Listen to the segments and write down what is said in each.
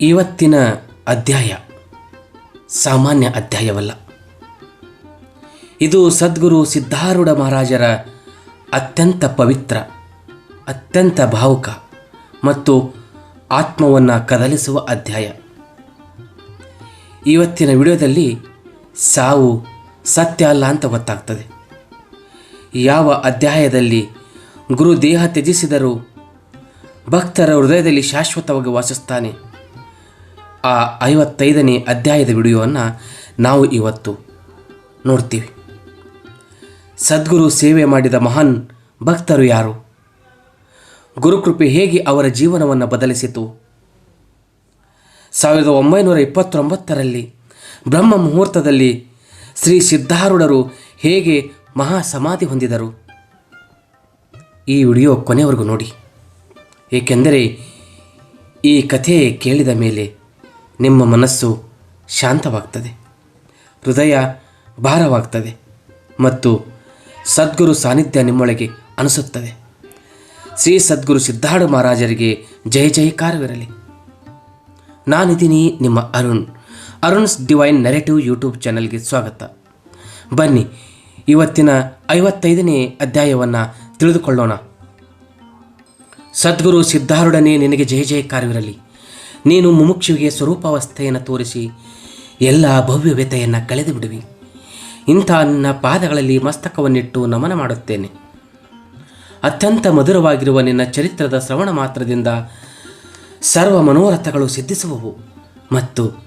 ಇವತ್ತಿನ ಅಧ್ಯಾಯ ಸಾಮಾನ್ಯ ಅಧ್ಯಾಯವಲ್ಲ. ಇದು ಸದ್ಗುರು ಸಿದ್ಧಾರೂಢ ಮಹಾರಾಜರ ಅತ್ಯಂತ ಪವಿತ್ರ, ಅತ್ಯಂತ ಭಾವುಕ ಮತ್ತು ಆತ್ಮವನ್ನು ಕದಲಿಸುವ ಅಧ್ಯಾಯ. ಇವತ್ತಿನ ವಿಡಿಯೋದಲ್ಲಿ ಸಾವು ಸತ್ಯ ಅಲ್ಲ ಅಂತ ಗೊತ್ತಾಗ್ತದೆ. ಯಾವ ಅಧ್ಯಾಯದಲ್ಲಿ ಗುರು ದೇಹ ತ್ಯಜಿಸಿದರೂ ಭಕ್ತರ ಹೃದಯದಲ್ಲಿ ಶಾಶ್ವತವಾಗಿ ವಾಸಿಸ್ತಾನೆ ಆ ಐವತ್ತೈದನೇ ಅಧ್ಯಾಯದ ವಿಡಿಯೋವನ್ನು ನಾವು ಇವತ್ತು ನೋಡ್ತೀವಿ. ಸದ್ಗುರು ಸೇವೆ ಮಾಡಿದ ಮಹಾನ್ ಭಕ್ತರು ಯಾರು? ಗುರುಕೃಪೆ ಹೇಗೆ ಅವರ ಜೀವನವನ್ನು ಬದಲಿಸಿತು? ಸಾವಿರದ ಒಂಬೈನೂರ ಇಪ್ಪತ್ತೊಂಬತ್ತರಲ್ಲಿ ಬ್ರಹ್ಮ ಮುಹೂರ್ತದಲ್ಲಿ ಶ್ರೀ ಸಿದ್ಧಾರೂಢರು ಹೇಗೆ ಮಹಾ ಸಮಾಧಿ ಹೊಂದಿದರು? ಈ ವಿಡಿಯೋ ಕೊನೆವರೆಗೂ ನೋಡಿ. ಏಕೆಂದರೆ ಈ ಕಥೆ ಕೇಳಿದ ಮೇಲೆ ನಿಮ್ಮ ಮನಸ್ಸು ಶಾಂತವಾಗ್ತದೆ. ಹೃದಯ ಭಾರವಾಗ್ತದೆ ಮತ್ತು ಸದ್ಗುರು ಸಾನ್ನಿಧ್ಯ ನಿಮ್ಮೊಳಗೆ ಅನಿಸುತ್ತದೆ. ಶ್ರೀ ಸದ್ಗುರು ಸಿದ್ಧಾರ್ಥ ಮಹಾರಾಜರಿಗೆ ಜಯ ಜಯಕಾರವಿರಲಿ. ನಾನಿದ್ದೀನಿ ನಿಮ್ಮ Arun. Arun's divine narrative YouTube ಚಾನಲ್ಗೆ ಸ್ವಾಗತ. ಬನ್ನಿ, ಇವತ್ತಿನ ಐವತ್ತೈದನೇ ಅಧ್ಯಾಯವನ್ನು ತಿಳಿದುಕೊಳ್ಳೋಣ. ಸದ್ಗುರು ಸಿದ್ಧಾರೂಢನೇ ನಿನಗೆ ಜಯ ಜಯಕಾರವಿರಲಿ. ನೀನು ಮುಮುಕ್ಷುವಿಗೆ ಸ್ವರೂಪಾವಸ್ಥೆಯನ್ನು ತೋರಿಸಿ ಎಲ್ಲ ಭವ್ಯ ವ್ಯತೆಯನ್ನು ಕಳೆದು ಬಿಡುವಿ. ಇಂಥ ನಿನ್ನ ಪಾದಗಳಲ್ಲಿ ಮಸ್ತಕವನ್ನಿಟ್ಟು ನಮನ ಮಾಡುತ್ತೇನೆ. ಅತ್ಯಂತ ಮಧುರವಾಗಿರುವ ನಿನ್ನ ಚರಿತ್ರದ ಶ್ರವಣ ಮಾತ್ರದಿಂದ ಸರ್ವ ಮನೋರಥಗಳು ಸಿದ್ಧಿಸುವವು. ಮತ್ತು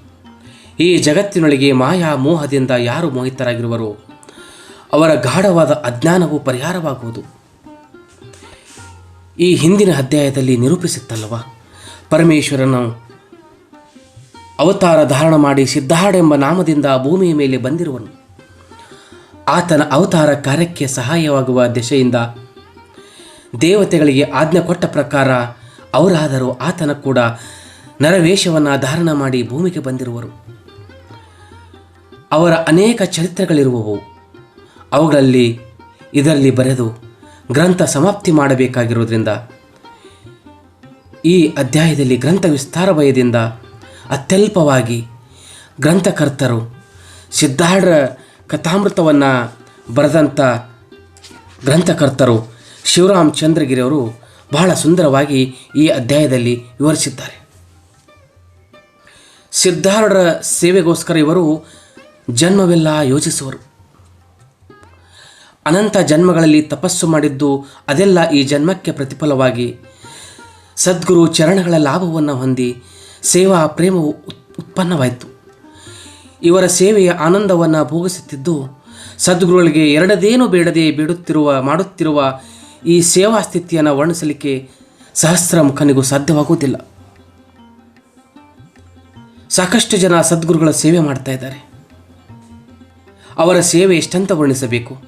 ಈ ಜಗತ್ತಿನೊಳಗೆ ಮಾಯಾ ಮೋಹದಿಂದ ಯಾರು ಮೋಹಿತರಾಗಿರುವರೋ ಅವರ ಗಾಢವಾದ ಅಜ್ಞಾನವು ಪರಿಹಾರವಾಗುವುದು. ಈ ಹಿಂದಿನ ಅಧ್ಯಾಯದಲ್ಲಿ ನಿರೂಪಿಸುತ್ತಲ್ಲವ? ಪರಮೇಶ್ವರನು ಅವತಾರ ಧಾರಣ ಮಾಡಿ ಸಿದ್ಧಾಡೆಂಬ ನಾಮದಿಂದ ಭೂಮಿಯ ಮೇಲೆ ಬಂದಿರುವನು. ಆತನ ಅವತಾರ ಕಾರ್ಯಕ್ಕೆ ಸಹಾಯವಾಗುವ ದಿಶೆಯಿಂದ ದೇವತೆಗಳಿಗೆ ಆಜ್ಞೆ ಕೊಟ್ಟ ಪ್ರಕಾರ ಅವರಾದರೂ ಆತನ ಕೂಡ ನರವೇಷವನ್ನು ಧಾರಣ ಮಾಡಿ ಭೂಮಿಗೆ ಬಂದಿರುವರು. ಅವರ ಅನೇಕ ಚರಿತ್ರೆಗಳಿರುವವು. ಅವುಗಳಲ್ಲಿ ಇದರಲ್ಲಿ ಬರೆದು ಗ್ರಂಥ ಸಮಾಪ್ತಿ ಮಾಡಬೇಕಾಗಿರುವುದರಿಂದ, ಈ ಅಧ್ಯಾಯದಲ್ಲಿ ಗ್ರಂಥ ವಿಸ್ತಾರ ಭಯದಿಂದ ಅತ್ಯಲ್ಪವಾಗಿ ಗ್ರಂಥಕರ್ತರು ಸಿದ್ಧಾರ್ಢ ಕಥಾಮೃತವನ್ನು ಬರೆದಂಥ ಗ್ರಂಥಕರ್ತರು ಶಿವರಾಮ್ ಚಂದ್ರಗಿರಿಯವರು ಬಹಳ ಸುಂದರವಾಗಿ ಈ ಅಧ್ಯಾಯದಲ್ಲಿ ವಿವರಿಸಿದ್ದಾರೆ. ಸಿದ್ಧಾರ್ಢರ ಸೇವೆಗೋಸ್ಕರ ಇವರು ಜನ್ಮವೆಲ್ಲ ಯೋಚಿಸುವರು. ಅನಂತ ಜನ್ಮಗಳಲ್ಲಿ ತಪಸ್ಸು ಮಾಡಿದ್ದು ಅದೆಲ್ಲ ಈ ಜನ್ಮಕ್ಕೆ ಪ್ರತಿಫಲವಾಗಿ ಸದ್ಗುರು ಚರಣಗಳ ಲಾಭವನ್ನು ಹೊಂದಿ ಸೇವಾ ಪ್ರೇಮವು ಉತ್- ಉತ್ಪನ್ನವಾಯಿತು. ಇವರ ಸೇವೆಯ ಆನಂದವನ್ನು ಭೋಗಿಸುತ್ತಿದ್ದು, ಸದ್ಗುರುಗಳಿಗೆ ಎರಡದೇನು ಬೇಡದೆ ಬಿಡುತ್ತಿರುವ, ಮಾಡುತ್ತಿರುವ ಈ ಸೇವಾ ಸ್ಥಿತಿಯನ್ನು ವರ್ಣಿಸಲಿಕ್ಕೆ ಸಹಸ್ರ ಮುಖನಿಗೂ ಸಾಧ್ಯವಾಗುವುದಿಲ್ಲ. ಸಾಕಷ್ಟು ಜನ ಸದ್ಗುರುಗಳ ಸೇವೆ ಮಾಡ್ತಾ ಇದ್ದಾರೆ. ಅವರ ಸೇವೆ ಎಷ್ಟಂತ ವರ್ಣಿಸಬೇಕು?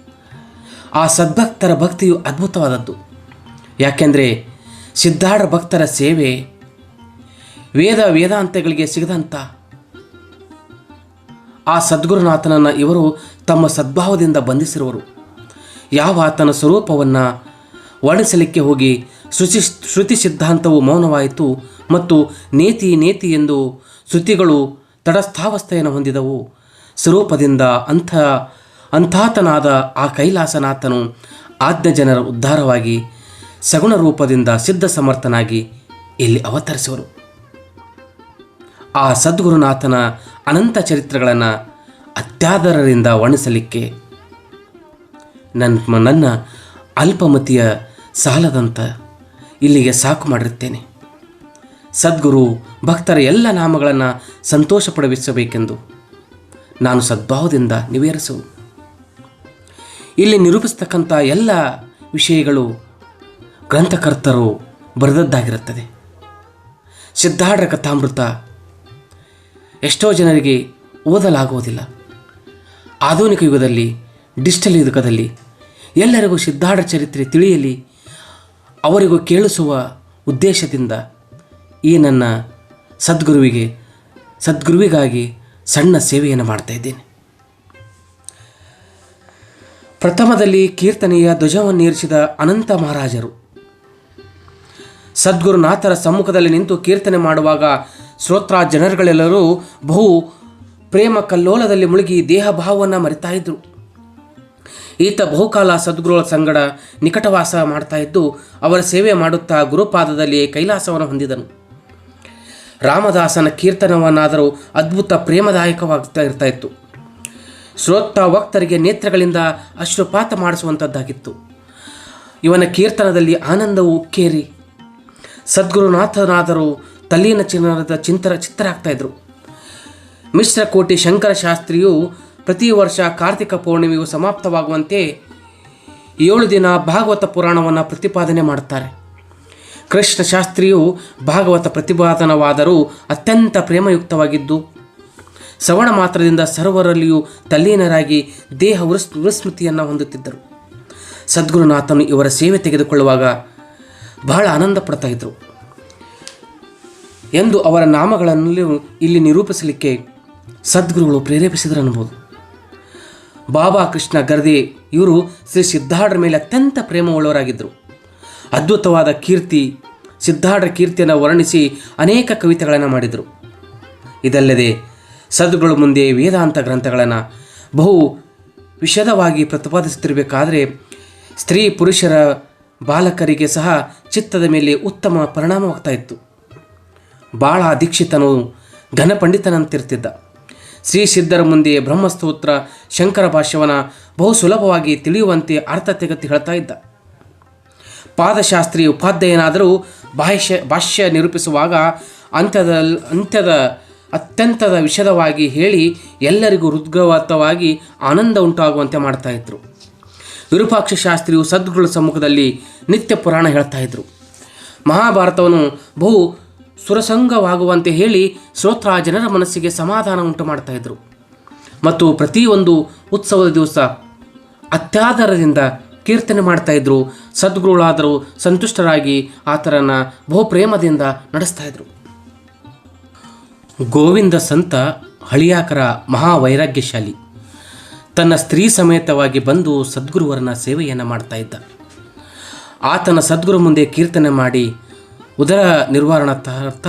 ಆ ಸದ್ಭಕ್ತರ ಭಕ್ತಿಯು ಅದ್ಭುತವಾದದ್ದು. ಯಾಕೆಂದರೆ ಸಿದ್ಧಾರ್ಢ ಭಕ್ತರ ಸೇವೆ ವೇದ ವೇದಾಂತಗಳಿಗೆ ಸಿಗದಂಥ ಆ ಸದ್ಗುರುನಾಥನನ್ನು ಇವರು ತಮ್ಮ ಸದ್ಭಾವದಿಂದ ಬಂಧಿಸಿರುವರು. ಯಾವ ಆತನ ಸ್ವರೂಪವನ್ನು ವರ್ಣಿಸಲಿಕ್ಕೆ ಹೋಗಿ ಶ್ರುತಿ ಶ್ರುತಿ ಸಿದ್ಧಾಂತವು ಮೌನವಾಯಿತು ಮತ್ತು ನೇತಿ ನೇತಿ ಎಂದು ಶ್ರುತಿಗಳು ತಡಸ್ಥಾವಸ್ಥೆಯನ್ನು ಹೊಂದಿದವು. ಸ್ವರೂಪದಿಂದ ಅಂಥ ಅಂಥಾತನಾದ ಆ ಕೈಲಾಸನಾಥನು ಆಜ್ಞ ಜನರ ಉದ್ಧಾರವಾಗಿ ಸಗುಣ ರೂಪದಿಂದ ಸಿದ್ಧ ಸಮರ್ಥನಾಗಿ ಇಲ್ಲಿ ಅವತರಿಸುವರು. ಆ ಸದ್ಗುರುನಾಥನ ಅನಂತ ಚರಿತ್ರೆಗಳನ್ನು ಅತ್ಯಾದರರಿಂದ ವರ್ಣಿಸಲಿಕ್ಕೆ ನನ್ನ ನನ್ನ ಅಲ್ಪಮತಿಯ ಸಾಲದಂತ ಇಲ್ಲಿಗೆ ಸಾಕು ಮಾಡಿರುತ್ತೇನೆ. ಸದ್ಗುರು ಭಕ್ತರ ಎಲ್ಲ ನಾಮಗಳನ್ನು ಸಂತೋಷಪಡಿಸಬೇಕೆಂದು ನಾನು ಸದ್ಭಾವದಿಂದ ನಿವೇರಿಸು. ಇಲ್ಲಿ ನಿರೂಪಿಸ್ತಕ್ಕಂಥ ಎಲ್ಲ ವಿಷಯಗಳು ಗ್ರಂಥಕರ್ತರು ಬರೆದದ್ದಾಗಿರುತ್ತದೆ. ಸಿದ್ಧಾರ್ಢ ಕಥಾಮೃತ ಎಷ್ಟೋ ಜನರಿಗೆ ಓದಲಾಗುವುದಿಲ್ಲ. ಆಧುನಿಕ ಯುಗದಲ್ಲಿ, ಡಿಜಿಟಲ್ ಯುಗದಲ್ಲಿ ಎಲ್ಲರಿಗೂ ಸಿದ್ಧಾರ್ಥ ಚರಿತ್ರೆ ತಿಳಿಯಲಿ, ಅವರಿಗೂ ಕೇಳಿಸುವ ಉದ್ದೇಶದಿಂದ ಈ ನನ್ನ ಸದ್ಗುರುವಿಗೆ, ಸದ್ಗುರುವಿಗಾಗಿ ಸಣ್ಣ ಸೇವೆಯನ್ನು ಮಾಡ್ತಾ ಇದ್ದೇನೆ. ಪ್ರಥಮದಲ್ಲಿ ಕೀರ್ತನೆಯ ಧ್ವಜವನ್ನೇರಿಸಿದ ಅನಂತ ಮಹಾರಾಜರು. ಸದ್ಗುರುನಾಥರ ಸಮ್ಮುಖದಲ್ಲಿ ನಿಂತು ಕೀರ್ತನೆ ಮಾಡುವಾಗ ಶ್ರೋತ್ರ ಜನರುಗಳೆಲ್ಲರೂ ಬಹು ಪ್ರೇಮ ಕಲ್ಲೋಲದಲ್ಲಿ ಮುಳುಗಿ ದೇಹ ಭಾವವನ್ನು ಮರಿತಾ ಇದ್ರು. ಈತ ಬಹುಕಾಲ ಸದ್ಗುರುಗಳ ಸಂಗಡ ನಿಕಟವಾಸ ಮಾಡ್ತಾ ಇದ್ದು ಅವರ ಸೇವೆ ಮಾಡುತ್ತಾ ಗುರುಪಾದದಲ್ಲಿ ಕೈಲಾಸವನ್ನು ಹೊಂದಿದನು. ರಾಮದಾಸನ ಕೀರ್ತನವನ್ನಾದರೂ ಅದ್ಭುತ ಪ್ರೇಮದಾಯಕವಾಗ್ತಾ ಇರ್ತಾ ಇತ್ತು. ಶ್ರೋತ ವಕ್ತರಿಗೆ ನೇತ್ರಗಳಿಂದ ಅಶ್ರುಪಾತ ಮಾಡಿಸುವಂಥದ್ದಾಗಿತ್ತು ಇವನ ಕೀರ್ತನದಲ್ಲಿ ಆನಂದವು ಉಕ್ಕೇರಿ ಸದ್ಗುರುನಾಥನಾದರೂ ತಲ್ಲೀನ ಚಿನ್ನದ ಚಿಂತರ ಚಿತ್ತರಾಗ್ತಾ ಆಗ್ತಾಯಿದ್ರು ಮಿಶ್ರಕೋಟಿ ಶಂಕರ ಶಾಸ್ತ್ರಿಯು ಪ್ರತಿ ವರ್ಷ ಕಾರ್ತಿಕ ಪೌರ್ಣಿಮೆಯು ಸಮಾಪ್ತವಾಗುವಂತೆ ಏಳು ದಿನ ಭಾಗವತ ಪುರಾಣವನ್ನು ಪ್ರತಿಪಾದನೆ ಮಾಡುತ್ತಾರೆ. ಕೃಷ್ಣ ಶಾಸ್ತ್ರಿಯು ಭಾಗವತ ಪ್ರತಿಪಾದನವಾದರೂ ಅತ್ಯಂತ ಪ್ರೇಮಯುಕ್ತವಾಗಿದ್ದು, ಶ್ರವಣ ಮಾತ್ರದಿಂದ ಸರ್ವರಲ್ಲಿಯೂ ತಲ್ಲೀನರಾಗಿ ದೇಹ ವೃಸ್, ವಿಸ್ಮೃತಿಯನ್ನು ಹೊಂದುತ್ತಿದ್ದರು. ಸದ್ಗುರುನಾಥನು ಇವರ ಸೇವೆ ತೆಗೆದುಕೊಳ್ಳುವಾಗ ಬಹಳ ಆನಂದ ಪಡ್ತಾಯಿದ್ರು ಎಂದು ಅವರ ನಾಮಗಳನ್ನು ಇಲ್ಲಿ ನಿರೂಪಿಸಲಿಕ್ಕೆ ಸದ್ಗುರುಗಳು ಪ್ರೇರೇಪಿಸಿದರು ಅನ್ಬೋದು ಬಾಬಾ ಕೃಷ್ಣ ಗರ್ದೆ ಇವರು ಶ್ರೀ ಸಿದ್ಧಾರ್ಡ್ರ ಮೇಲೆ ಅತ್ಯಂತ ಪ್ರೇಮವುಳ್ಳವರಾಗಿದ್ದರು. ಅದ್ಭುತವಾದ ಕೀರ್ತಿ, ಸಿದ್ಧಾರ್ಡ್ರ ಕೀರ್ತಿಯನ್ನು ವರ್ಣಿಸಿ ಅನೇಕ ಕವಿತೆಗಳನ್ನು ಮಾಡಿದರು. ಇದಲ್ಲದೆ ಸದ್ಗುರುಗಳ ಮುಂದೆ ವೇದಾಂತ ಗ್ರಂಥಗಳನ್ನು ಬಹು ವಿಷದವಾಗಿ ಪ್ರತಿಪಾದಿಸುತ್ತಿರಬೇಕಾದರೆ ಸ್ತ್ರೀ ಪುರುಷರ ಬಾಲಕರಿಗೆ ಸಹ ಚಿತ್ತದ ಮೇಲೆ ಉತ್ತಮ ಪರಿಣಾಮವಾಗ್ತಾ ಇತ್ತು. ಬಾಳ ದೀಕ್ಷಿತನು ಘನಪಂಡಿತನಂತಿರ್ತಿದ್ದ. ಶ್ರೀ ಸಿದ್ಧರ ಮುಂದೆ ಬ್ರಹ್ಮಸ್ತೋತ್ರ, ಶಂಕರ ಭಾಷ್ಯವನ ಬಹು ಸುಲಭವಾಗಿ ತಿಳಿಯುವಂತೆ ಅರ್ಥ ತೆಗೆದು ಹೇಳ್ತಾ ಇದ್ದ. ಪಾದಶಾಸ್ತ್ರಿ ಉಪಾಧ್ಯಾಯನಾದರೂ ಭಾಷ್ಯ ಭಾಷ್ಯ ನಿರೂಪಿಸುವಾಗ ಅಂತ್ಯದ ಅಂತ್ಯದ ಅತ್ಯಂತದ ವಿಷದವಾಗಿ ಹೇಳಿ ಎಲ್ಲರಿಗೂ ಹೃದ್ಗವತವಾಗಿ ಆನಂದ ಉಂಟಾಗುವಂತೆ ಮಾಡ್ತಾ ಇದ್ರು. ವಿರೂಪಾಕ್ಷ ಶಾಸ್ತ್ರಿಯು ಸದ್ಗುರುಗಳ ಸಮ್ಮುಖದಲ್ಲಿ ನಿತ್ಯ ಪುರಾಣ ಹೇಳ್ತಾ ಇದ್ರು. ಮಹಾಭಾರತವನ್ನು ಬಹು ಸುರಸಂಗವಾಗುವಂತೆ ಹೇಳಿ ಶ್ರೋತ್ರ ಜನರ ಮನಸ್ಸಿಗೆ ಸಮಾಧಾನ ಉಂಟು ಮಾಡ್ತಾ ಇದ್ರು. ಮತ್ತು ಪ್ರತಿಯೊಂದು ಉತ್ಸವದ ದಿವಸ ಅತ್ಯಾದರದಿಂದ ಕೀರ್ತನೆ ಮಾಡ್ತಾ ಇದ್ರು. ಸದ್ಗುರುಗಳಾದರೂ ಸಂತುಷ್ಟರಾಗಿ ಆತರನ್ನು ಬಹು ಪ್ರೇಮದಿಂದ ನಡೆಸ್ತಾ ಇದ್ರು. ಗೋವಿಂದ ಸಂತ ಹಳಿಯಾಕರ ಮಹಾವೈರಾಗ್ಯಶಾಲಿ. ತನ್ನ ಸ್ತ್ರೀ ಸಮೇತವಾಗಿ ಬಂದು ಸದ್ಗುರುವರನ ಸೇವೆಯನ್ನು ಮಾಡ್ತಾ ಇದ್ದ. ಆತನ ಸದ್ಗುರು ಮುಂದೆ ಕೀರ್ತನೆ ಮಾಡಿ ಉದರ ನಿರ್ವಹಣಾರ್ಥ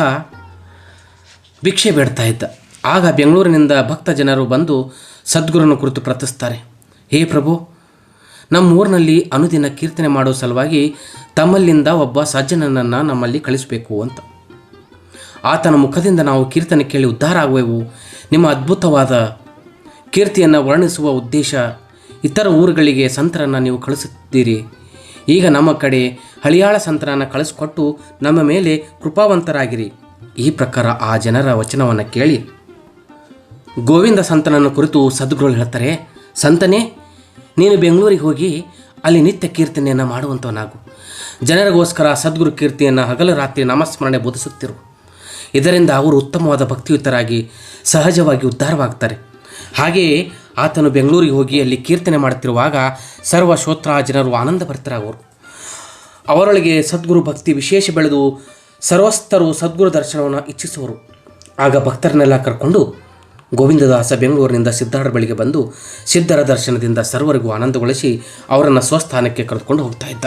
ಭಿಕ್ಷೆ ಬೇಡ್ತಾ ಇದ್ದ. ಆಗ ಬೆಂಗಳೂರಿನಿಂದ ಭಕ್ತ ಜನರು ಬಂದು ಸದ್ಗುರುನ ಕುರಿತು ಪ್ರಾರ್ಥಿಸ್ತಾರೆ. ಹೇ ಪ್ರಭು ನಮ್ಮ ಊರಿನಲ್ಲಿ ಅನುದಿನ ಕೀರ್ತನೆ ಮಾಡೋ ಸಲುವಾಗಿ ತಮ್ಮಲ್ಲಿಂದ ಒಬ್ಬ ಸಜ್ಜನನನ್ನು ನಮ್ಮಲ್ಲಿ ಕಳಿಸಬೇಕು ಅಂತ. ಆತನ ಮುಖದಿಂದ ನಾವು ಕೀರ್ತನೆ ಕೇಳಿ ಉದ್ಧಾರ ಆಗುವೆವು. ನಿಮ್ಮ ಅದ್ಭುತವಾದ ಕೀರ್ತಿಯನ್ನು ವರ್ಣಿಸುವ ಉದ್ದೇಶ ಇತರ ಊರುಗಳಿಗೆ ಸಂತರನ್ನು ನೀವು ಕಳಿಸುತ್ತೀರಿ. ಈಗ ನಮ್ಮ ಕಡೆ ಹಳಿಯಾಳ ಸಂತನನ್ನು ಕಳಿಸ್ಕೊಟ್ಟು ನಮ್ಮ ಮೇಲೆ ಕೃಪಾವಂತರಾಗಿರಿ. ಈ ಪ್ರಕಾರ ಆ ಜನರ ವಚನವನ್ನು ಕೇಳಿ. ಗೋವಿಂದ ಸಂತನನ್ನು ಕುರಿತು ಸದ್ಗುರು ಹೇಳ್ತಾರೆ, ಸಂತನೇ, ನೀನು ಬೆಂಗಳೂರಿಗೆ ಹೋಗಿ ಅಲ್ಲಿ ನಿತ್ಯ ಕೀರ್ತನೆಯನ್ನು ಮಾಡುವಂಥವನಾಗು ಜನರಿಗೋಸ್ಕರ ಸದ್ಗುರು ಕೀರ್ತಿಯನ್ನು ಹಗಲು ರಾತ್ರಿ ನಾಮಸ್ಮರಣೆ ಬೋಧಿಸುತ್ತಿರು. ಇದರಿಂದ ಅವರು ಉತ್ತಮವಾದ ಭಕ್ತಿಯುತರಾಗಿ ಸಹಜವಾಗಿ ಉದ್ಧಾರವಾಗ್ತಾರೆ. ಹಾಗೆಯೇ ಆತನು ಬೆಂಗಳೂರಿಗೆ ಹೋಗಿ ಅಲ್ಲಿ ಕೀರ್ತನೆ ಮಾಡುತ್ತಿರುವಾಗ ಸರ್ವ ಶ್ರೋತ್ರ ಜನರು ಆನಂದ ಭರಿತರಾಗುವರು ಅವರೊಳಗೆ ಸದ್ಗುರು ಭಕ್ತಿ ವಿಶೇಷ ಬೆಳೆದು ಸರ್ವಸ್ಥರು ಸದ್ಗುರು ದರ್ಶನವನ್ನು ಇಚ್ಛಿಸುವರು. ಆಗ ಭಕ್ತರನ್ನೆಲ್ಲ ಕರ್ಕೊಂಡು ಗೋವಿಂದದಾಸ ಬೆಂಗಳೂರಿನಿಂದ ಸಿದ್ಧಾರ ಬಳಿಗೆ ಬಂದು ಸಿದ್ಧರ ದರ್ಶನದಿಂದ ಸರ್ವರಿಗೂ ಆನಂದಗೊಳಿಸಿ ಅವರನ್ನು ಸ್ವಸ್ಥಾನಕ್ಕೆ ಕರೆದುಕೊಂಡು ಹೋಗ್ತಾ ಇದ್ದ.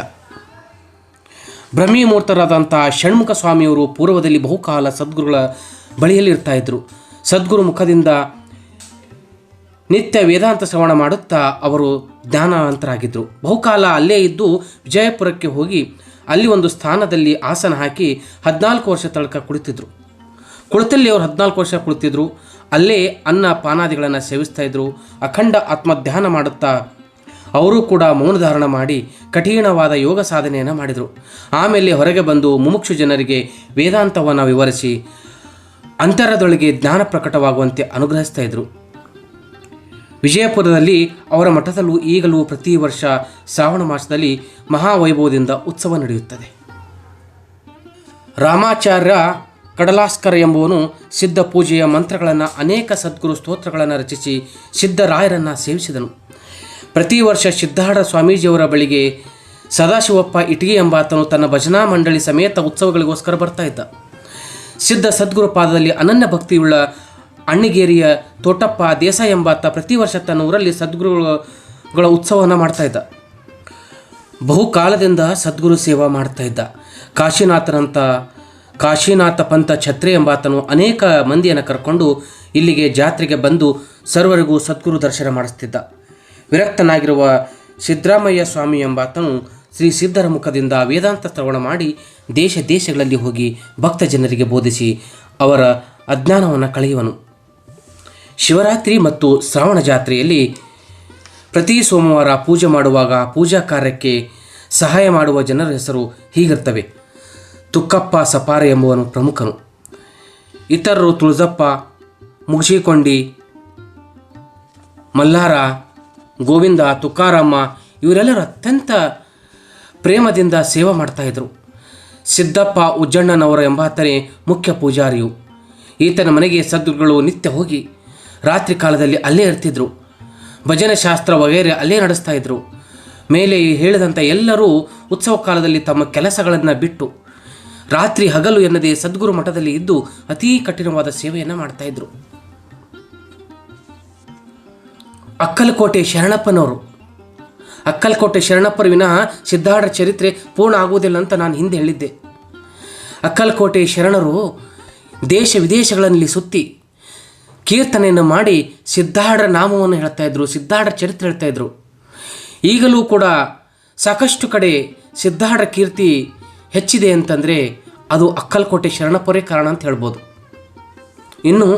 ಬ್ರಹ್ಮೀಮೂರ್ತರಾದಂಥ ಷಣ್ಮುಖ ಸ್ವಾಮಿಯವರು ಪೂರ್ವದಲ್ಲಿ ಬಹುಕಾಲ ಸದ್ಗುರುಗಳ ಬಳಿಯಲ್ಲಿ ಇರ್ತಾ ಇದ್ದರು. ಸದ್ಗುರು ಮುಖದಿಂದ ನಿತ್ಯ ವೇದಾಂತ ಶ್ರವಣ ಮಾಡುತ್ತಾ ಅವರು ಜ್ಞಾನವಂತರಾಗಿದ್ದರು ಬಹುಕಾಲ ಅಲ್ಲೇ ಇದ್ದು ವಿಜಯಪುರಕ್ಕೆ ಹೋಗಿ ಅಲ್ಲಿ ಒಂದು ಸ್ಥಾನದಲ್ಲಿ ಆಸನ ಹಾಕಿ ಹದಿನಾಲ್ಕು ವರ್ಷ ತಳಕ ಕುಳಿತಿದ್ರು. ಕುಳಿತಲ್ಲಿ ಅವರು ಹದಿನಾಲ್ಕು ವರ್ಷ ಕುಳಿತಿದ್ರು. ಅಲ್ಲೇ ಅನ್ನ ಪಾನಾದಿಗಳನ್ನು ಸೇವಿಸ್ತಾ ಇದ್ರು. ಅಖಂಡ ಆತ್ಮಧ್ಯಾನ ಮಾಡುತ್ತಾ ಅವರು ಕೂಡ ಮೌನಧಾರಣ ಮಾಡಿ ಕಠಿಣವಾದ ಯೋಗ ಸಾಧನೆಯನ್ನು ಮಾಡಿದರು. ಆಮೇಲೆ ಹೊರಗೆ ಬಂದು ಮುಮುಕ್ಷು ಜನರಿಗೆ ವೇದಾಂತವನ್ನು ವಿವರಿಸಿ ಅಂತರದೊಳಗೆ ಜ್ಞಾನ ಪ್ರಕಟವಾಗುವಂತೆ ಅನುಗ್ರಹಿಸ್ತಾ ಇದ್ರು. ವಿಜಯಪುರದಲ್ಲಿ ಅವರ ಮಠದಲ್ಲೂ ಈಗಲೂ ಪ್ರತಿ ವರ್ಷ ಶ್ರಾವಣ ಮಾಸದಲ್ಲಿ ಮಹಾವೈಭವದಿಂದ ಉತ್ಸವ ನಡೆಯುತ್ತದೆ. ರಾಮಾಚಾರ್ಯ ಕಡಲಾಸ್ಕರ ಎಂಬುವನು ಸಿದ್ಧ ಪೂಜೆಯ ಮಂತ್ರಗಳನ್ನು ಅನೇಕ ಸದ್ಗುರು ಸ್ತೋತ್ರಗಳನ್ನು ರಚಿಸಿ ಸಿದ್ಧರಾಯರನ್ನು ಸೇವಿಸಿದನು. ಪ್ರತಿ ವರ್ಷ ಸಿದ್ಧಾರ್ಥ ಸ್ವಾಮೀಜಿಯವರ ಬಳಿಗೆ ಸದಾಶಿವಪ್ಪ ಇಟಗಿ ಎಂಬಾತನು ತನ್ನ ಭಜನಾ ಮಂಡಳಿ ಸಮೇತ ಉತ್ಸವಗಳಿಗೋಸ್ಕರ ಬರ್ತಾ ಇದ್ದ. ಸಿದ್ಧ ಸದ್ಗುರು ಪಾದದಲ್ಲಿ ಅನನ್ಯ ಭಕ್ತಿಯುಳ್ಳ ಅಣ್ಣಿಗೇರಿಯ ತೋಟಪ್ಪ ದೇಸಾಯಿ ಎಂಬಾತ ಪ್ರತಿ ವರ್ಷ ತನ್ನ ಊರಲ್ಲಿ ಸದ್ಗುರುಗಳ ಉತ್ಸವವನ್ನು ಮಾಡ್ತಾ ಇದ್ದ. ಬಹುಕಾಲದಿಂದ ಸದ್ಗುರು ಸೇವಾ ಮಾಡ್ತಾ ಇದ್ದ. ಕಾಶಿನಾಥನಂತ ಕಾಶಿನಾಥ ಪಂಥ ಛತ್ರಿ ಎಂಬಾತನು ಅನೇಕ ಮಂದಿಯನ್ನು ಕರ್ಕೊಂಡು ಇಲ್ಲಿಗೆ ಜಾತ್ರೆಗೆ ಬಂದು ಸರ್ವರಿಗೂ ಸದ್ಗುರು ದರ್ಶನ ಮಾಡಿಸ್ತಿದ್ದ. ವಿರಕ್ತನಾಗಿರುವ ಸಿದ್ದರಾಮಯ್ಯ ಸ್ವಾಮಿ ಎಂಬಾತನು ಶ್ರೀ ಸಿದ್ಧರ ಮುಖದಿಂದ ವೇದಾಂತ ಶ್ರವಣ ಮಾಡಿ ದೇಶ ದೇಶಗಳಲ್ಲಿ ಹೋಗಿ ಭಕ್ತ ಜನರಿಗೆ ಬೋಧಿಸಿ ಅವರ ಅಜ್ಞಾನವನ್ನು ಕಳೆಯುವನು. ಶಿವರಾತ್ರಿ ಮತ್ತು ಶ್ರಾವಣ ಜಾತ್ರೆಯಲ್ಲಿ ಪ್ರತಿ ಸೋಮವಾರ ಪೂಜೆ ಮಾಡುವಾಗ ಪೂಜಾ ಕಾರ್ಯಕ್ಕೆ ಸಹಾಯ ಮಾಡುವ ಜನರ ಹೆಸರು ಹೀಗಿರ್ತವೆ. ತುಕ್ಕಪ್ಪ ಸಪಾರ ಎಂಬುವನು ಪ್ರಮುಖನು. ಇತರರು ತುಳಜಪ್ಪ ಮುಗಿಸಿಕೊಂಡಿ ಮಲ್ಲಾರ, ಗೋವಿಂದ ತುಕಾರಮ್ಮ ಇವರೆಲ್ಲರೂ ಅತ್ಯಂತ ಪ್ರೇಮದಿಂದ ಸೇವೆ ಮಾಡ್ತಾಯಿದ್ರು ಸಿದ್ದಪ್ಪ ಉಜ್ಜಣ್ಣನವರ ಎಂಬಾತನೇ ಮುಖ್ಯ ಪೂಜಾರಿಯು. ಈತನ ಮನೆಗೆ ಸದ್ಗುರುಗಳು ನಿತ್ಯ ಹೋಗಿ ರಾತ್ರಿ ಕಾಲದಲ್ಲಿ ಅಲ್ಲೇ ಇರ್ತಿದ್ರು. ಭಜನೆ ಶಾಸ್ತ್ರ ವಗೈರೆ ಅಲ್ಲೇ ನಡೆಸ್ತಾ ಇದ್ರು. ಮೇಲೆ ಹೇಳಿದಂಥ ಎಲ್ಲರೂ ಉತ್ಸವ ಕಾಲದಲ್ಲಿ ತಮ್ಮ ಕೆಲಸಗಳನ್ನು ಬಿಟ್ಟು ರಾತ್ರಿ ಹಗಲು ಎನ್ನದೇ ಸದ್ಗುರು ಮಠದಲ್ಲಿ ಇದ್ದು ಅತೀ ಕಠಿಣವಾದ ಸೇವೆಯನ್ನು ಮಾಡ್ತಾ ಇದ್ರು. ಅಕ್ಕಲಕೋಟೆ ಶರಣಪ್ಪನವರು. ಅಕ್ಕಲಕೋಟೆ ಶರಣಪ್ಪರ ವಿನಃ ಸಿದ್ಧಾರ್ಢ ಚರಿತ್ರೆ ಪೂರ್ಣ ಆಗುವುದಿಲ್ಲ ಅಂತ ನಾನು ಹಿಂದೆ ಹೇಳಿದ್ದೆ. ಅಕ್ಕಲಕೋಟೆ ಶರಣರು ದೇಶ ವಿದೇಶಗಳಲ್ಲಿ ಸುತ್ತಿ ಕೀರ್ತನೆಯನ್ನು ಮಾಡಿ ಸಿದ್ಧಾರ್ಢ ನಾಮವನ್ನು ಹೇಳ್ತಾ ಇದ್ರು ಸಿದ್ಧಾರ್ಢ ಚರಿತ್ರೆ ಹೇಳ್ತಾ ಇದ್ರು. ಈಗಲೂ ಕೂಡ ಸಾಕಷ್ಟು ಕಡೆ ಸಿದ್ಧಾರ್ಢ ಕೀರ್ತಿ ಹೆಚ್ಚಿದೆ ಅಂತಂದರೆ ಅದು ಅಕ್ಕಲ್ಕೋಟೆ ಶರಣಪ್ಪರೇ ಕಾರಣ ಅಂತ ಹೇಳ್ಬೋದು. ಇನ್ನು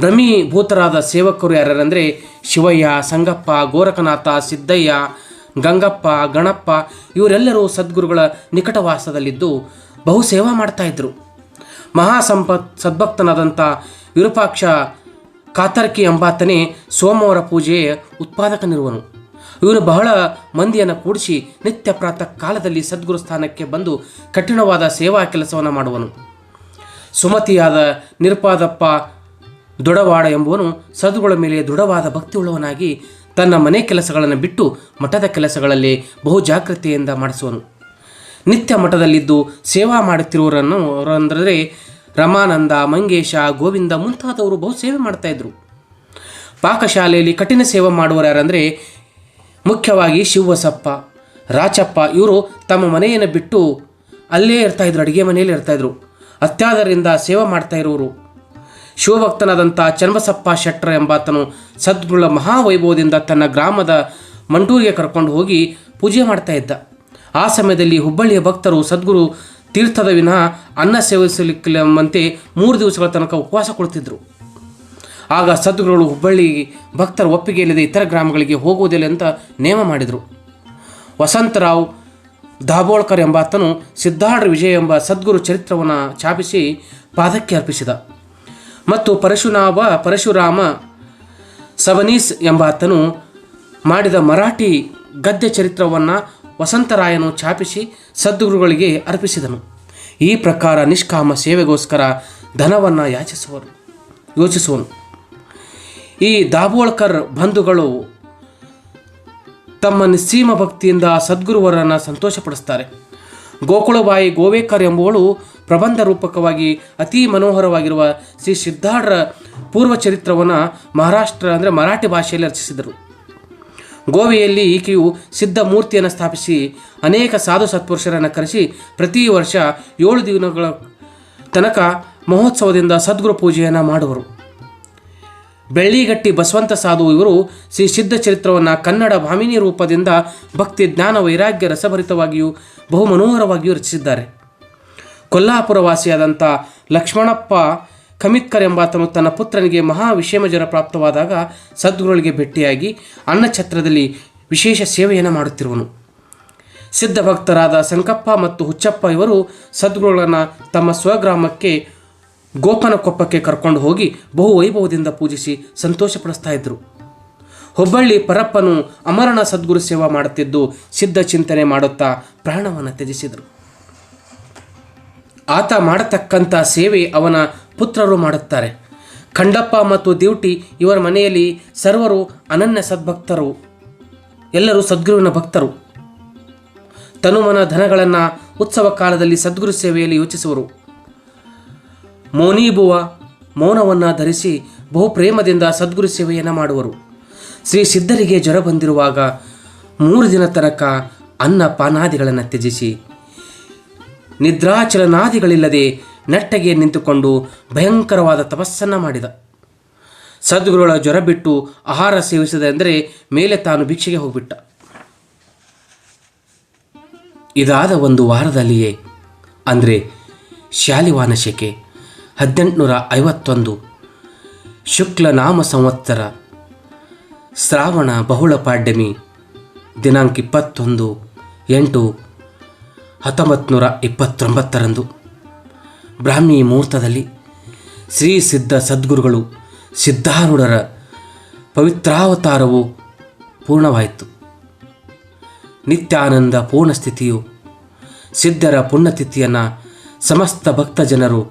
ಭ್ರಮೀಭೂತರಾದ ಸೇವಕರು ಯಾರ್ಯಾರಂದರೆ ಶಿವಯ್ಯ, ಸಂಗಪ್ಪ ಗೋರಖನಾಥ ಸಿದ್ದಯ್ಯ, ಗಂಗಪ್ಪ, ಗಣಪ್ಪ, ಇವರೆಲ್ಲರೂ ಸದ್ಗುರುಗಳ ನಿಕಟವಾಸದಲ್ಲಿದ್ದು ಬಹು ಸೇವಾ ಮಾಡ್ತಾಯಿದ್ರು ಮಹಾಸಂಪತ್ ಸದ್ಭಕ್ತನಾದಂಥ ವಿರೂಪಾಕ್ಷ ಕಾತರ್ಕಿ ಎಂಬಾತನೇ ಸೋಮವಾರ ಪೂಜೆಯ ಉತ್ಪಾದಕನಿರುವನು ಇವನು ಬಹಳ ಮಂದಿಯನ್ನು ಕೂಡಿಸಿ ನಿತ್ಯ ಪ್ರಾತಃ ಕಾಲದಲ್ಲಿ ಸದ್ಗುರು ಸ್ಥಾನಕ್ಕೆ ಬಂದು ಕಠಿಣವಾದ ಸೇವಾ ಕೆಲಸವನ್ನು ಮಾಡುವನು. ಸುಮತಿಯಾದ ನಿರ್ಪಾದಪ್ಪ ದೊಡವಾಡ ಎಂಬುವನು ಸದ್ಗುಳ ಮೇಲೆ ದೃಢವಾದ ಭಕ್ತಿಯುಳ್ಳವನಾಗಿ ತನ್ನ ಮನೆ ಕೆಲಸಗಳನ್ನು ಬಿಟ್ಟು ಮಠದ ಕೆಲಸಗಳಲ್ಲಿ ಬಹು ಜಾಗೃತಿಯಿಂದ ಮಾಡಿಸುವನು. ನಿತ್ಯ ಮಠದಲ್ಲಿದ್ದು ಸೇವಾ ಮಾಡುತ್ತಿರುವವರನ್ನು ಅವರಂದರೆ ರಮಾನಂದ, ಮಂಗೇಶ, ಗೋವಿಂದ ಮುಂತಾದವರು ಬಹು ಸೇವೆ ಮಾಡ್ತಾಯಿದ್ರು ಪಾಕಶಾಲೆಯಲ್ಲಿ ಕಠಿಣ ಸೇವೆ ಮಾಡುವರು ಯಾರಂದರೆ ಮುಖ್ಯವಾಗಿ ಶಿವಸಪ್ಪ ರಾಚಪ್ಪ. ಇವರು ತಮ್ಮ ಮನೆಯನ್ನು ಬಿಟ್ಟು ಅಲ್ಲೇ ಇರ್ತಾಯಿದ್ರು ಅಡುಗೆ ಮನೆಯಲ್ಲಿ ಇರ್ತಾಯಿದ್ರು ಅತ್ಯಾದರಿಂದ ಸೇವೆ ಮಾಡ್ತಾ ಇರೋರು. ಶಿವಭಕ್ತನಾದಂಥ ಚನ್ನಬಸಪ್ಪ ಶೆಟ್ರ ಎಂಬಾತನು ಸದ್ಗುಳ ಮಹಾವೈಭವದಿಂದ ತನ್ನ ಗ್ರಾಮದ ಮಂಟೂರಿಗೆ ಕರ್ಕೊಂಡು ಹೋಗಿ ಪೂಜೆ ಮಾಡ್ತಾ ಇದ್ದ. ಆ ಸಮಯದಲ್ಲಿ ಹುಬ್ಬಳ್ಳಿಯ ಭಕ್ತರು ಸದ್ಗುರು ತೀರ್ಥದ ವಿನಃ ಅನ್ನ ಸೇವಿಸಲಿಕ್ಕೆಂಬಂತೆ ಮೂರು ದಿವಸಗಳ ತನಕ ಉಪವಾಸ ಕೊಡ್ತಿದ್ರು ಆಗ ಸದ್ಗುರುಗಳು ಹುಬ್ಬಳ್ಳಿ ಭಕ್ತರ ಒಪ್ಪಿಗೆ ಇಲ್ಲದೆ ಇತರ ಗ್ರಾಮಗಳಿಗೆ ಹೋಗುವುದಿಲ್ಲ ಅಂತ ನೇಮ ಮಾಡಿದರು. ವಸಂತರಾವ್ ದಾಬೋಳ್ಕರ್ ಎಂಬಾತನು ಸಿದ್ಧಾರ್ಢ ವಿಜಯ ಎಂಬ ಸದ್ಗುರು ಚರಿತ್ರವನ್ನು ಛಾಪಿಸಿ ಪಾದಕ್ಕೆ ಅರ್ಪಿಸಿದ. ಮತ್ತು ಪರಶುನಾಭ ಪರಶುರಾಮ, ಸವನೀಸ್ ಎಂಬಾತನು ಮಾಡಿದ ಮರಾಠಿ ಗದ್ಯ ಚರಿತ್ರವನ್ನು ವಸಂತರಾಯನು ಛಾಪಿಸಿ ಸದ್ಗುರುಗಳಿಗೆ ಅರ್ಪಿಸಿದನು. ಈ ಪ್ರಕಾರ ನಿಷ್ಕಾಮ ಸೇವೆಗೋಸ್ಕರ ಧನವನ್ನು ಯಾಚಿಸುವರು, ಯೋಚಿಸುವನು. ಈ ದಾಬೋಳ್ಕರ್ ಬಂಧುಗಳು ತಮ್ಮ ನಿಸ್ಸೀಮ ಭಕ್ತಿಯಿಂದ ಸದ್ಗುರುವರನ್ನು ಸಂತೋಷಪಡಿಸ್ತಾರೆ ಗೋಕುಳಬಾಯಿ ಗೋವೇಕರ್ ಎಂಬುವಳು ಪ್ರಬಂಧ ರೂಪಕವಾಗಿ ಅತಿ ಮನೋಹರವಾಗಿರುವ ಶ್ರೀ ಸಿದ್ಧಾರ್ಢರ ಪೂರ್ವ ಚರಿತ್ರವನ್ನು ಮಹಾರಾಷ್ಟ್ರ, ಅಂದರೆ ಮರಾಠಿ ಭಾಷೆಯಲ್ಲಿ ರಚಿಸಿದರು. ಗೋವೆಯಲ್ಲಿ ಈಕೆಯು ಸಿದ್ಧ ಮೂರ್ತಿಯನ್ನು ಸ್ಥಾಪಿಸಿ ಅನೇಕ ಸಾಧು ಸತ್ಪುರುಷರನ್ನು ಕರೆಸಿ ಪ್ರತಿ ವರ್ಷ ಏಳು ದಿನಗಳ ತನಕ ಮಹೋತ್ಸವದಿಂದ ಸದ್ಗುರು ಪೂಜೆಯನ್ನು ಮಾಡುವರು. ಬೆಳ್ಳಿಗಟ್ಟಿ ಬಸವಂತ ಸಾಧು ಇವರು ಶ್ರೀ ಸಿದ್ಧ ಚರಿತ್ರವನ್ನು ಕನ್ನಡ ಭಾಮಿನಿ ರೂಪದಿಂದ ಭಕ್ತಿ ಜ್ಞಾನ ವೈರಾಗ್ಯ ರಸಭರಿತವಾಗಿಯೂ ಬಹುಮನೋಹರವಾಗಿಯೂ ರಚಿಸಿದ್ದಾರೆ. ರಚಿಸಿದ್ದಾರೆ ಕೊಲ್ಲಾಪುರವಾಸಿಯಾದಂಥ ಲಕ್ಷ್ಮಣಪ್ಪ ಕಮಿತ್ಕರ್ ಎಂಬಾತನು ತನ್ನ ಪುತ್ರನಿಗೆ ಮಹಾ ವಿಷೇಮಜ್ವರ ಪ್ರಾಪ್ತವಾದಾಗ ಸದ್ಗುರುಗಳಿಗೆ ಭೇಟಿಯಾಗಿ ಅನ್ನಛತ್ರದಲ್ಲಿ ವಿಶೇಷ ಸೇವೆಯನ್ನು ಮಾಡುತ್ತಿರುವನು. ಸಿದ್ಧ ಭಕ್ತರಾದ ಸಂಕಪ್ಪ ಮತ್ತು ಹುಚ್ಚಪ್ಪ ಇವರು ಸದ್ಗುರುಗಳನ್ನು ತಮ್ಮ ಸ್ವಗ್ರಾಮಕ್ಕೆ ಗೋಪನ ಕೊಪ್ಪಕ್ಕೆ ಕರ್ಕೊಂಡು ಹೋಗಿ ಬಹು ವೈಭವದಿಂದ ಪೂಜಿಸಿ ಸಂತೋಷಪಡಿಸ್ತಾ ಇದ್ದರು ಹುಬ್ಬಳ್ಳಿ ಪರಪ್ಪನು ಅಮರಣ ಸದ್ಗುರು ಸೇವಾ ಮಾಡುತ್ತಿದ್ದು ಸಿದ್ಧ ಚಿಂತನೆ ಮಾಡುತ್ತಾ ಪ್ರಾಣವನ್ನು ತ್ಯಜಿಸಿದರು. ಆತ ಮಾಡತಕ್ಕಂಥ ಸೇವೆ ಅವನ ಪುತ್ರರು ಮಾಡುತ್ತಾರೆ. ಖಂಡಪ್ಪ ಮತ್ತು ದಿವಟಿ ಇವರ ಮನೆಯಲ್ಲಿ ಸರ್ವರು ಅನನ್ಯ ಸದ್ಭಕ್ತರು. ಎಲ್ಲರೂ ಸದ್ಗುರುವಿನ ಭಕ್ತರು. ತನುಮನ ಧನಗಳನ್ನು ಉತ್ಸವ ಕಾಲದಲ್ಲಿ ಸದ್ಗುರು ಸೇವೆಯಲ್ಲಿ ಯೋಚಿಸುವರು. ಮೌನೀಬುವ ಮೌನವನ್ನು ಧರಿಸಿ ಬಹು ಪ್ರೇಮದಿಂದ ಸದ್ಗುರು ಸೇವೆಯನ್ನು ಮಾಡುವರು. ಶ್ರೀ ಸಿದ್ಧರಿಗೆ ಜ್ವರ ಬಂದಿರುವಾಗ ಮೂರು ದಿನ ತನಕ ಅನ್ನ ಪಾನಾದಿಗಳನ್ನು ತ್ಯಜಿಸಿ ನಿದ್ರಾಚಲನಾದಿಗಳಿಲ್ಲದೆ ನೆಟ್ಟಗೆ ನಿಂತುಕೊಂಡು ಭಯಂಕರವಾದ ತಪಸ್ಸನ್ನು ಮಾಡಿದ. ಸದ್ಗುರುಗಳ ಜ್ವರ ಬಿಟ್ಟು ಆಹಾರ ಸೇವಿಸಿದ ಎಂದರೆ ಮೇಲೆ ತಾನು ಭಿಕ್ಷೆಗೆ ಹೋಗ್ಬಿಟ್ಟ. ಇದಾದ ಒಂದು ವಾರದಲ್ಲಿಯೇ ಅಂದರೆ ಶಾಲಿವಾನ ಶಕೆ ಹದಿನೆಂಟುನೂರ ಐವತ್ತೊಂದು ಶುಕ್ಲ ನಾಮ ಸಂವತ್ಸರ ಶ್ರಾವಣ ಬಹುಳ ಪಾಡ್ಯಮಿ ದಿನಾಂಕ ಇಪ್ಪತ್ತೊಂದು ಎಂಟು ಹತ್ತೊಂಬತ್ತು ನೂರ ಇಪ್ಪತ್ತೊಂಬತ್ತರಂದು. ಬ್ರಾಹ್ಮಿ ಮುಹೂರ್ತದಲ್ಲಿ ಶ್ರೀ ಸಿದ್ಧ ಸದ್ಗುರುಗಳು ಸಿದ್ಧಾರೂಢರ ಪವಿತ್ರಾವತಾರವು ಪೂರ್ಣವಾಯಿತು. ನಿತ್ಯಾನಂದ ಪೂರ್ಣ ಸ್ಥಿತಿಯು ಸಿದ್ಧರ ಪುಣ್ಯತಿಥಿಯನ್ನು ಸಮಸ್ತ ಭಕ್ತ ಜನರು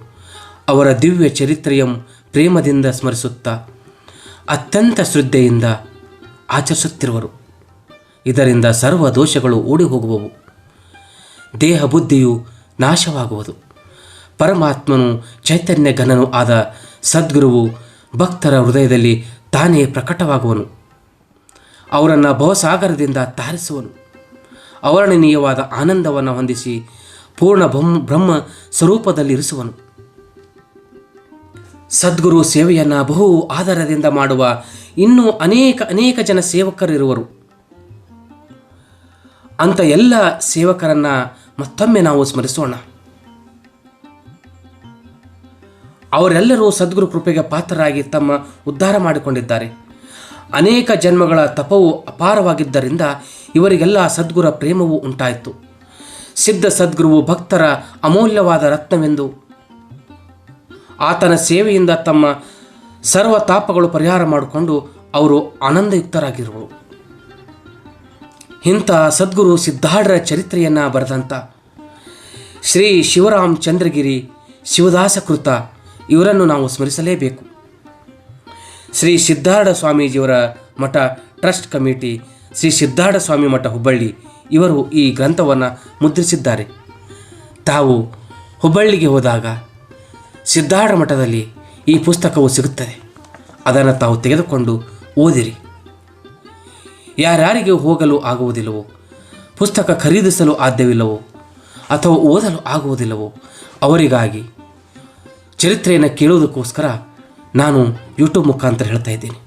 ಅವರ ದಿವ್ಯ ಚರಿತ್ರೆಯಂ ಪ್ರೇಮದಿಂದ ಸ್ಮರಿಸುತ್ತಾ ಅತ್ಯಂತ ಶ್ರದ್ಧೆಯಿಂದ ಆಚರಿಸುತ್ತಿರುವರು. ಇದರಿಂದ ಸರ್ವ ದೋಷಗಳು ಓಡಿ ಹೋಗುವವು ದೇಹ ಬುದ್ಧಿಯು ನಾಶವಾಗುವುದು. ಪರಮಾತ್ಮನು ಚೈತನ್ಯ ಘನನೂ ಆದ ಸದ್ಗುರುವು ಭಕ್ತರ ಹೃದಯದಲ್ಲಿ ತಾನೇ ಪ್ರಕಟವಾಗುವನು. ಅವರನ್ನು ಭವಸಾಗರದಿಂದ ತಾರಿಸುವನು ಅವರ್ಣನೀಯವಾದ ಆನಂದವನ್ನು ಹೊಂದಿಸಿ ಪೂರ್ಣ ಬ್ರಹ್ಮ ಬ್ರಹ್ಮ ಸ್ವರೂಪದಲ್ಲಿರಿಸುವನು ಸದ್ಗುರು ಸೇವೆಯನ್ನು ಬಹು ಆಧಾರದಿಂದ ಮಾಡುವ ಇನ್ನೂ ಅನೇಕ ಅನೇಕ ಜನ ಸೇವಕರಿರುವರು ಅಂತ ಎಲ್ಲ ಸೇವಕರನ್ನ ಮತ್ತೊಮ್ಮೆ ನಾವು ಸ್ಮರಿಸೋಣ. ಅವರೆಲ್ಲರೂ ಸದ್ಗುರು ಕೃಪೆಗೆ ಪಾತ್ರರಾಗಿ ತಮ್ಮ ಉದ್ಧಾರ ಮಾಡಿಕೊಂಡಿದ್ದಾರೆ. ಅನೇಕ ಜನ್ಮಗಳ ತಪವು ಅಪಾರವಾಗಿದ್ದರಿಂದ ಇವರಿಗೆಲ್ಲ ಸದ್ಗುರ ಪ್ರೇಮವು ಉಂಟಾಯಿತು. ಸಿದ್ಧ ಸದ್ಗುರುವು ಭಕ್ತರ ಅಮೂಲ್ಯವಾದ ರತ್ನವೆಂದು ಆತನ ಸೇವೆಯಿಂದ ತಮ್ಮ ಸರ್ವ ತಾಪಗಳು ಪರಿಹಾರ ಮಾಡಿಕೊಂಡು ಅವರು ಆನಂದಯುಕ್ತರಾಗಿರುವರು. ಇಂಥ ಸದ್ಗುರು ಸಿದ್ಧಾಢರ ಚರಿತ್ರೆಯನ್ನು ಬರೆದಂಥ ಶ್ರೀ ಶಿವರಾಮ್ ಚಂದ್ರಗಿರಿ ಶಿವದಾಸಕೃತ ಇವರನ್ನು ನಾವು ಸ್ಮರಿಸಲೇಬೇಕು. ಶ್ರೀ ಸಿದ್ಧಾರ್ಢ ಸ್ವಾಮೀಜಿಯವರ ಮಠ ಟ್ರಸ್ಟ್ ಕಮಿಟಿ, ಶ್ರೀ ಸಿದ್ಧಾರ್ಢ ಸ್ವಾಮಿ ಮಠ ಹುಬ್ಬಳ್ಳಿ, ಇವರು ಈ ಗ್ರಂಥವನ್ನು ಮುದ್ರಿಸಿದ್ದಾರೆ. ತಾವು ಹುಬ್ಬಳ್ಳಿಗೆ ಹೋದಾಗ ಸಿದ್ಧಾರ್ಢ ಮಠದಲ್ಲಿ ಈ ಪುಸ್ತಕವು ಸಿಗುತ್ತದೆ. ಅದನ್ನು ತಾವು ತೆಗೆದುಕೊಂಡು ಓದಿರಿ. ಯಾರ್ಯಾರಿಗೆ ಹೋಗಲು ಆಗುವುದಿಲ್ಲವೋ, ಪುಸ್ತಕ ಖರೀದಿಸಲು ಸಾಧ್ಯವಿಲ್ಲವೋ ಅಥವಾ ಓದಲು ಆಗುವುದಿಲ್ಲವೋ, ಅವರಿಗಾಗಿ ಚರಿತ್ರೆಯನ್ನು ಕೇಳುವುದಕ್ಕೋಸ್ಕರ ನಾನು ಯೂಟ್ಯೂಬ್ ಮುಖಾಂತರ ಹೇಳ್ತಾ ಇದ್ದೀನಿ.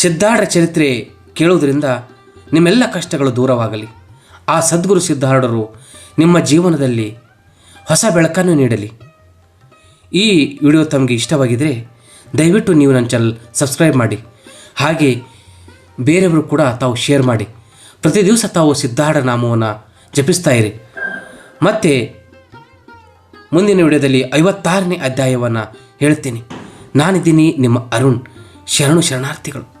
ಸಿದ್ಧಾರ್ಢ ಚರಿತ್ರೆ ಕೇಳೋದರಿಂದ ನಿಮ್ಮೆಲ್ಲ ಕಷ್ಟಗಳು ದೂರವಾಗಲಿ. ಆ ಸದ್ಗುರು ಸಿದ್ಧಾರ್ಢರು ನಿಮ್ಮ ಜೀವನದಲ್ಲಿ ಹೊಸ ಬೆಳಕನ್ನು ನೀಡಲಿ. ಈ ವಿಡಿಯೋ ತಮಗೆ ಇಷ್ಟವಾಗಿದ್ದರೆ ದಯವಿಟ್ಟು ನೀವು ನನ್ನ ಚಾನಲ್ ಸಬ್ಸ್ಕ್ರೈಬ್ ಮಾಡಿ. ಹಾಗೆ ಬೇರೆಯವರು ಕೂಡ ತಾವು ಶೇರ್ ಮಾಡಿ. ಪ್ರತಿ ದಿವಸ ತಾವು ಸಿದ್ಧಾರ್ಢ ನಾಮವನ್ನು ಜಪಿಸ್ತಾ ಇರಿ. ಮತ್ತು ಮುಂದಿನ ವಿಡಿಯೋದಲ್ಲಿ ಐವತ್ತಾರನೇ ಅಧ್ಯಾಯವನ್ನು ಹೇಳ್ತೀನಿ. ನಾನಿದ್ದೀನಿ ನಿಮ್ಮ ಅರುಣ್. ಶರಣು ಶರಣಾರ್ಥಿಗಳು.